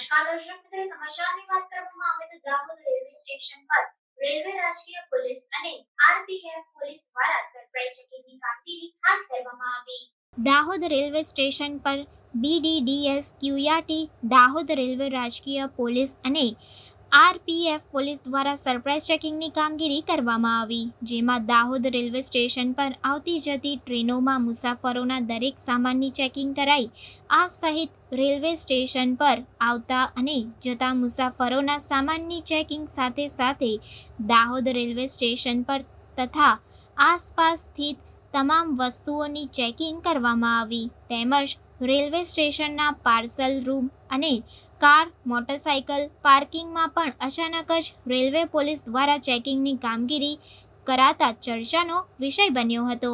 નમસ્કાર દર્શક મિત્રો સમાચારની વાત કરવામાં આવે તો દાહોદ રેલવે સ્ટેશન પર રેલવે રાજકીય પોલીસ અને આરપીએફ પોલીસ દ્વારા સરપ્રાઇઝ ચેકિંગની કામગીરી હાથ ધરવામાં આવી. દાહોદ રેલવે સ્ટેશન પર બીડીડીએસ ક્યુયાટી દાહોદ રેલવે રાજકીય પોલીસ અને આરપીએફ પોલીસ દ્વારા સરપ્રાઇઝ ચેકિંગની કામગીરી કરવામાં આવી, જેમાં દાહોદ રેલવે સ્ટેશન પર આવતી જતી ટ્રેનોમાં મુસાફરોના દરેક સામાનની ચેકિંગ કરાઈ, આ સહિત રેલવે સ્ટેશન પર આવતા અને જતા મુસાફરોના સામાનની ચેકિંગ સાથે સાથે દાહોદ રેલવે સ્ટેશન પર તથા આસપાસ સ્થિત તમામ વસ્તુઓની ચેકિંગ કરવામાં આવી, તેમજ રેલવે સ્ટેશનના પાર્સલ રૂમ અને કાર મોટરસાયકલ પાર્કિંગમાં પણ અચાનક જ રેલવે પોલીસ દ્વારા ચેકિંગની કામગીરી કરાતા ચર્ચાનો વિષય બન્યો હતો.